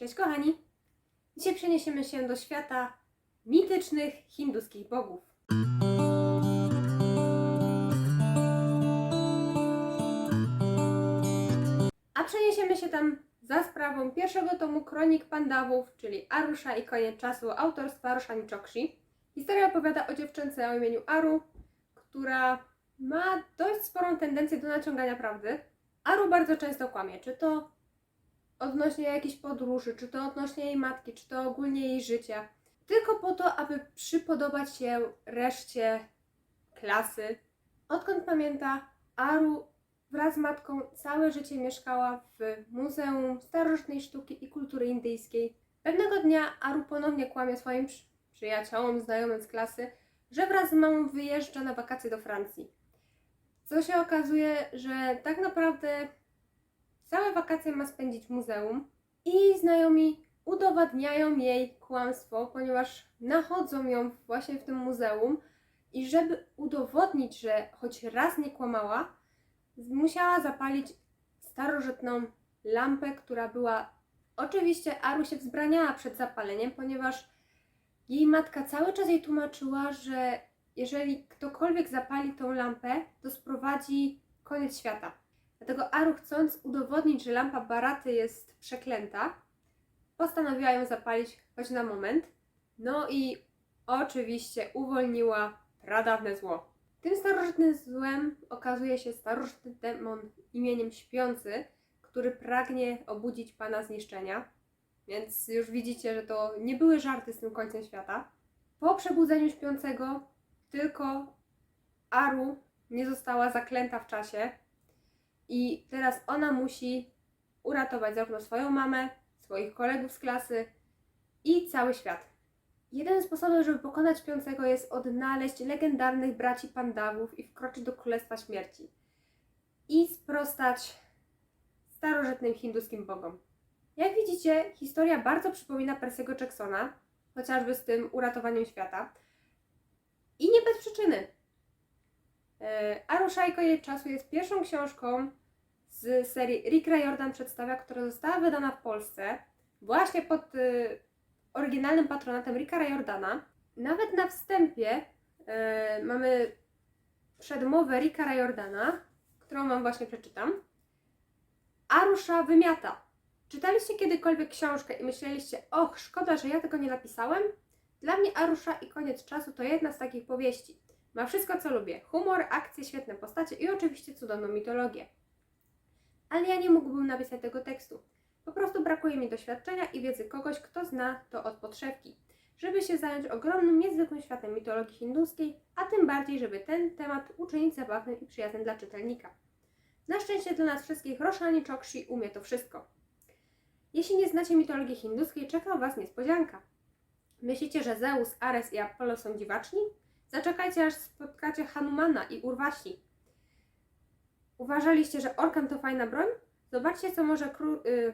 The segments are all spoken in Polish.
Cześć kochani! Dzisiaj przeniesiemy się do świata mitycznych hinduskich bogów. A przeniesiemy się tam za sprawą pierwszego tomu Kronik Pandawów, czyli Arusza i koniec czasu autorstwa Roshani Chokshi. Historia opowiada o dziewczynce o imieniu Aru, która ma dość sporą tendencję do naciągania prawdy. Aru bardzo często kłamie, czy to odnośnie jakiejś podróży, czy to odnośnie jej matki, czy to ogólnie jej życia. Tylko po to, aby przypodobać się reszcie klasy. Odkąd pamięta, Aru wraz z matką całe życie mieszkała w Muzeum Starożytnej Sztuki i Kultury Indyjskiej. Pewnego dnia Aru ponownie kłamie swoim przy- przyjaciołom, znajomym z klasy, że wraz z mamą wyjeżdża na wakacje do Francji. Co się okazuje, że tak naprawdę Całe wakacje ma spędzić w muzeum i znajomi udowadniają jej kłamstwo, ponieważ nachodzą ją właśnie w tym muzeum i żeby udowodnić, że choć raz nie kłamała, musiała zapalić starożytną lampę, która była oczywiście Aru się wzbraniała przed zapaleniem, ponieważ jej matka cały czas jej tłumaczyła, że jeżeli ktokolwiek zapali tą lampę, to sprowadzi koniec świata. Dlatego Aru, chcąc udowodnić, że lampa Baraty jest przeklęta, postanowiła ją zapalić choć na moment. No i oczywiście uwolniła pradawne zło. Tym starożytnym złem okazuje się starożytny demon imieniem Śpiący, który pragnie obudzić Pana zniszczenia. Więc już widzicie, że to nie były żarty z tym końcem świata. Po przebudzeniu Śpiącego tylko Aru nie została zaklęta w czasie, i teraz ona musi uratować zarówno swoją mamę, swoich kolegów z klasy i cały świat. Jeden z sposobów, żeby pokonać śpiącego jest odnaleźć legendarnych braci Pandawów i wkroczyć do Królestwa Śmierci. I sprostać starożytnym hinduskim bogom. Jak widzicie, historia bardzo przypomina Percy'ego Jacksona, chociażby z tym uratowaniem świata. I nie bez przyczyny. E, Arusha i Koniec Czasu jest pierwszą książką z serii Rick Riordan przedstawia, która została wydana w Polsce właśnie pod y, oryginalnym patronatem Ricka Riordana. Nawet na wstępie y, mamy przedmowę Ricka Riordana, którą Wam właśnie przeczytam. Arusza wymiata. Czytaliście kiedykolwiek książkę i myśleliście, och, szkoda, że ja tego nie napisałem? Dla mnie Arusza i Koniec Czasu to jedna z takich powieści. Ma wszystko, co lubię. Humor, akcje, świetne postacie i oczywiście cudowną mitologię. Ale ja nie mógłbym napisać tego tekstu. Po prostu brakuje mi doświadczenia i wiedzy kogoś, kto zna to od podszewki, żeby się zająć ogromnym, niezwykłym światem mitologii hinduskiej, a tym bardziej, żeby ten temat uczynić zabawnym i przyjaznym dla czytelnika. Na szczęście dla nas wszystkich Roshani Chokshi umie to wszystko. Jeśli nie znacie mitologii hinduskiej, czeka Was niespodzianka. Myślicie, że Zeus, Ares i Apollo są dziwaczni? Zaczekajcie, aż spotkacie Hanumana i Urwasi. Uważaliście, że orkan to fajna broń? Zobaczcie, co może y-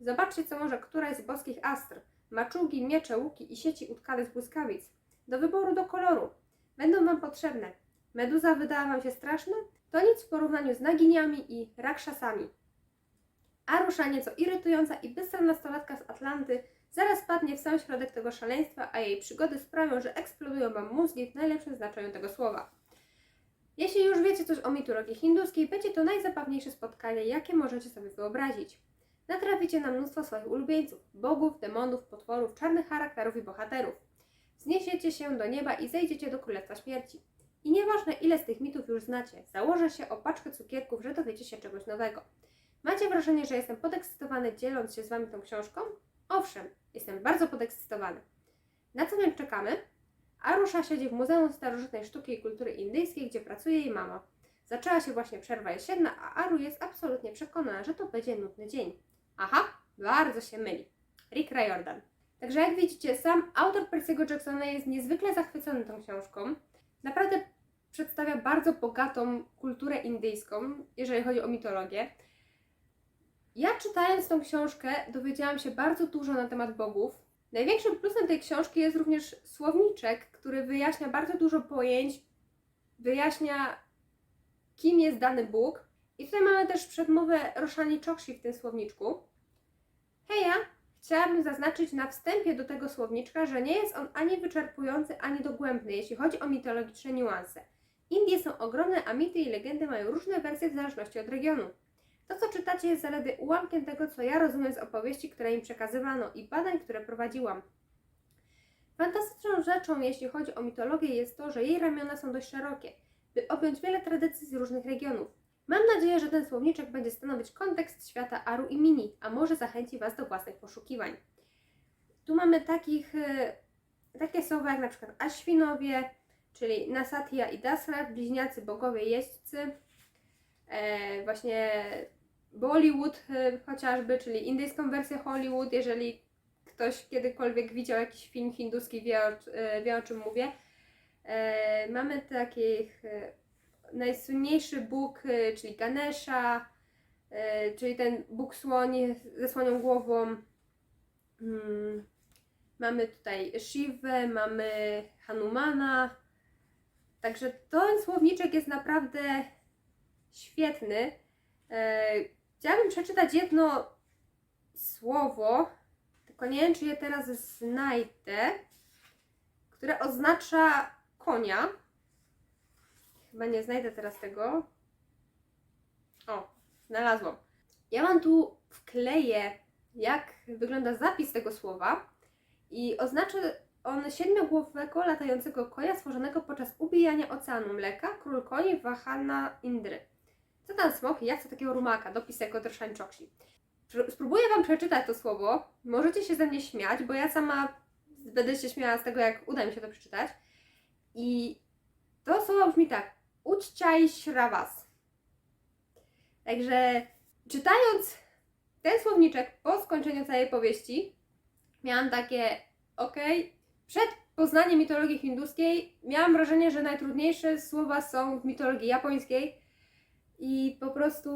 Zobaczcie, co może któraś z boskich astr. Maczugi, miecze, łuki i sieci utkane z błyskawic. Do wyboru, do koloru. Będą Wam potrzebne. Meduza wydała Wam się straszna? To nic w porównaniu z naginiami i rakszasami. Arusza nieco irytująca i bystra nastolatka z Atlanty zaraz padnie w sam środek tego szaleństwa, a jej przygody sprawią, że eksplodują Wam mózgi w najlepszym znaczeniu tego słowa. Jeśli już wiecie coś o mitologii hinduskiej, będzie to najzabawniejsze spotkanie, jakie możecie sobie wyobrazić. Natraficie na mnóstwo swoich ulubieńców, bogów, demonów, potworów, czarnych charakterów i bohaterów. Zniesiecie się do nieba i zejdziecie do Królestwa Śmierci. I nieważne ile z tych mitów już znacie, założę się o paczkę cukierków, że dowiecie się czegoś nowego. Macie wrażenie, że jestem podekscytowany dzieląc się z Wami tą książką? Owszem, jestem bardzo podekscytowany. Na co więc czekamy? Arusza siedzi w Muzeum Starożytnej Sztuki i Kultury Indyjskiej, gdzie pracuje jej mama. Zaczęła się właśnie przerwa jesienna, a Aru jest absolutnie przekonana, że to będzie nudny dzień. Aha, bardzo się myli. Rick Riordan. Także jak widzicie, sam autor Percy'ego Jacksona jest niezwykle zachwycony tą książką. Naprawdę przedstawia bardzo bogatą kulturę indyjską, jeżeli chodzi o mitologię. Ja czytając tą książkę dowiedziałam się bardzo dużo na temat bogów. Największym plusem tej książki jest również słowniczek, który wyjaśnia bardzo dużo pojęć, wyjaśnia kim jest dany Bóg. I tutaj mamy też przedmowę Roshani Chokshi w tym słowniczku. Heja, chciałabym zaznaczyć na wstępie do tego słowniczka, że nie jest on ani wyczerpujący, ani dogłębny, jeśli chodzi o mitologiczne niuanse. Indie są ogromne, a mity i legendy mają różne wersje w zależności od regionu. To, co czytacie, jest zaledwie ułamkiem tego, co ja rozumiem z opowieści, które mi przekazywano i badań, które prowadziłam. Fantastyczną rzeczą, jeśli chodzi o mitologię, jest to, że jej ramiona są dość szerokie, by objąć wiele tradycji z różnych regionów. Mam nadzieję, że ten słowniczek będzie stanowić kontekst świata Aru i Mini, a może zachęci Was do własnych poszukiwań. Tu mamy takich, e, takie słowa jak na przykład Aświnowie, czyli Nasatya i Dasrat, bliźniacy bogowie jeźdźcy, e, właśnie Bollywood e, chociażby, czyli indyjską wersję Hollywood, jeżeli ktoś kiedykolwiek widział jakiś film hinduski, wie o, e, wie o czym mówię. E, mamy takich e, najsłynniejszy Bóg, e, czyli Ganesha, e, czyli ten Bóg słoń ze słonią głową. Mm, Mamy tutaj Shivę, mamy Hanumana. Także ten słowniczek jest naprawdę świetny. Chciałabym przeczytać jedno słowo, tylko nie wiem, czy je teraz znajdę, które oznacza konia. Chyba nie znajdę teraz tego. O, znalazłam. Ja mam tu wkleję, jak wygląda zapis tego słowa i oznacza on siedmiogłowego latającego konia stworzonego podczas ubijania oceanu mleka, król koni Wahana Indry. Co tam smok? Ja chcę takiego rumaka, dopis jako Drszan Czokshi. Pró- Spróbuję Wam przeczytać to słowo. Możecie się ze mnie śmiać, bo ja sama będę się śmiała z tego, jak uda mi się to przeczytać. I to słowo brzmi tak. Uczciaj śrawas. Także czytając ten słowniczek po skończeniu całej powieści, miałam takie, okej, przed poznaniem mitologii hinduskiej miałam wrażenie, że najtrudniejsze słowa są w mitologii japońskiej i po prostu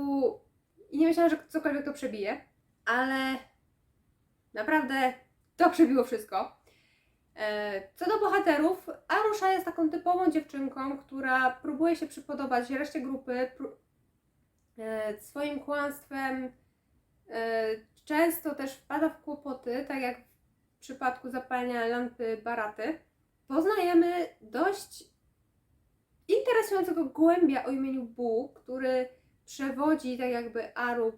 i nie myślałam, że cokolwiek to przebije, ale naprawdę to przebiło wszystko. E, Co do bohaterów, Arusha jest taką typową dziewczynką, która próbuje się przypodobać reszcie grupy e, swoim kłamstwem. e, Często też wpada w kłopoty, tak jak w przypadku zapalenia lampy Baraty. Poznajemy dość interesującego gołębia o imieniu Bu, który przewodzi tak jakby Aru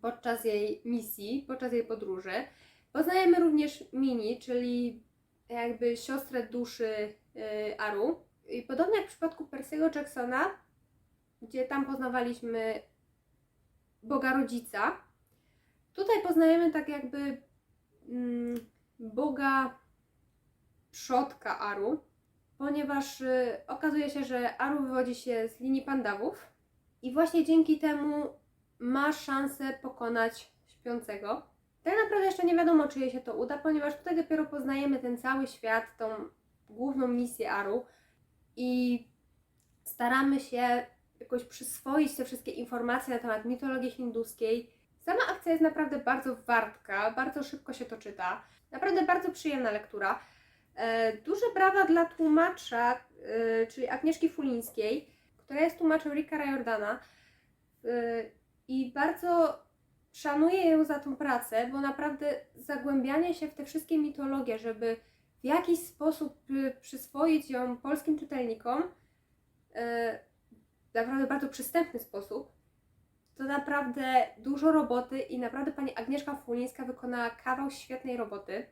podczas jej misji, podczas jej podróży. Poznajemy również Mini, czyli jakby siostrę duszy y, Aru. I podobnie jak w przypadku Percy'ego Jacksona, gdzie tam poznawaliśmy Boga Rodzica, tutaj poznajemy tak jakby mm, Boga przodka Aru, ponieważ y, okazuje się, że Aru wywodzi się z linii Pandawów i właśnie dzięki temu ma szansę pokonać śpiącego. Tak naprawdę jeszcze nie wiadomo, czy jej się to uda, ponieważ tutaj dopiero poznajemy ten cały świat, tą główną misję Aru i staramy się jakoś przyswoić te wszystkie informacje na temat mitologii hinduskiej. Sama akcja jest naprawdę bardzo wartka, bardzo szybko się to czyta. Naprawdę bardzo przyjemna lektura. E, Duże brawa dla tłumacza, e, czyli Agnieszki Fulińskiej, która jest tłumaczem Ricka Riordana. E, I bardzo szanuję ją za tą pracę, bo naprawdę zagłębianie się w te wszystkie mitologie, żeby w jakiś sposób przyswoić ją polskim czytelnikom, naprawdę bardzo przystępny sposób, to naprawdę dużo roboty i naprawdę pani Agnieszka Fulińska wykonała kawał świetnej roboty.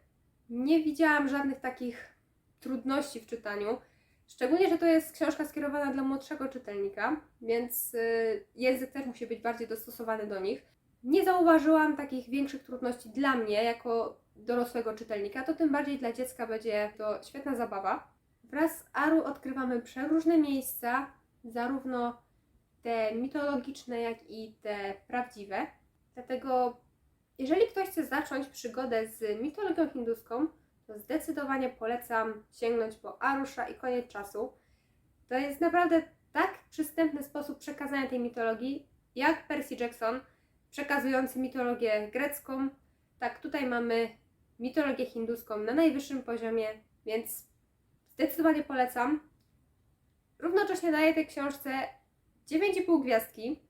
Nie widziałam żadnych takich trudności w czytaniu. Szczególnie, że to jest książka skierowana dla młodszego czytelnika, więc y, język też musi być bardziej dostosowany do nich. Nie zauważyłam takich większych trudności dla mnie, jako dorosłego czytelnika, to tym bardziej dla dziecka będzie to świetna zabawa. Wraz z Aru odkrywamy przeróżne miejsca, zarówno te mitologiczne, jak i te prawdziwe. Dlatego, jeżeli ktoś chce zacząć przygodę z mitologią hinduską, to zdecydowanie polecam sięgnąć po Arusha i koniec czasu. To jest naprawdę tak przystępny sposób przekazania tej mitologii, jak Percy Jackson, przekazujący mitologię grecką. Tak, tutaj mamy mitologię hinduską na najwyższym poziomie, więc zdecydowanie polecam. Równocześnie daję tej książce 9,5 gwiazdki,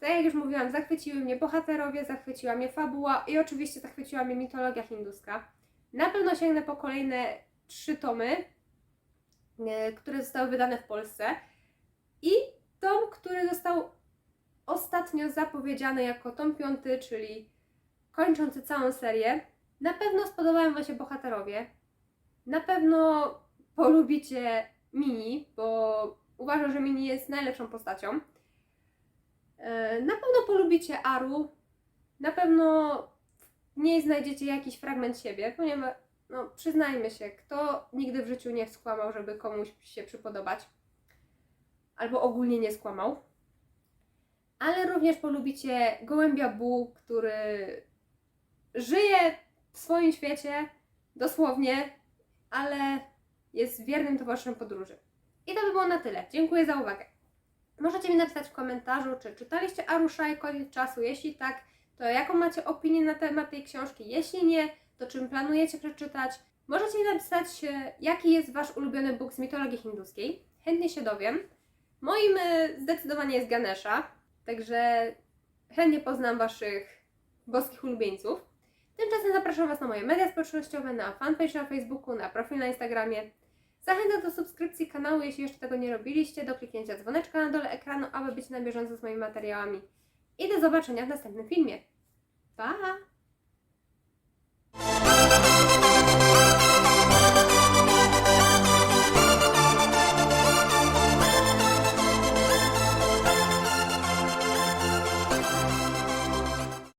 Tak jak już mówiłam, zachwyciły mnie bohaterowie, zachwyciła mnie fabuła i oczywiście zachwyciła mnie mitologia hinduska. Na pewno sięgnę po kolejne trzy tomy, e, które zostały wydane w Polsce i tom, który został ostatnio zapowiedziany jako tom piąty, czyli kończący całą serię. Na pewno spodobają Wam się bohaterowie. Na pewno polubicie Mini, bo uważam, że Mini jest najlepszą postacią. E, Na pewno polubicie Aru. Na pewno nie znajdziecie jakiś fragment siebie, ponieważ, no, przyznajmy się, kto nigdy w życiu nie skłamał, żeby komuś się przypodobać. Albo ogólnie nie skłamał. Ale również polubicie Gołębia Bu, który żyje w swoim świecie, dosłownie, ale jest wiernym towarzyszem podróży. I to by było na tyle. Dziękuję za uwagę. Możecie mi napisać w komentarzu, czy czytaliście Arusza i Koniec Czasu. Jeśli tak, to jaką macie opinię na temat tej książki? Jeśli nie, to czym planujecie przeczytać? Możecie mi napisać, e, jaki jest Wasz ulubiony book z mitologii hinduskiej. Chętnie się dowiem. Moim e, zdecydowanie jest Ganesha, także chętnie poznam Waszych boskich ulubieńców. Tymczasem zapraszam Was na moje media społecznościowe, na fanpage na Facebooku, na profil na Instagramie. Zachęcam do subskrypcji kanału, jeśli jeszcze tego nie robiliście, do kliknięcia dzwoneczka na dole ekranu, aby być na bieżąco z moimi materiałami. I do zobaczenia w następnym filmie. Pa!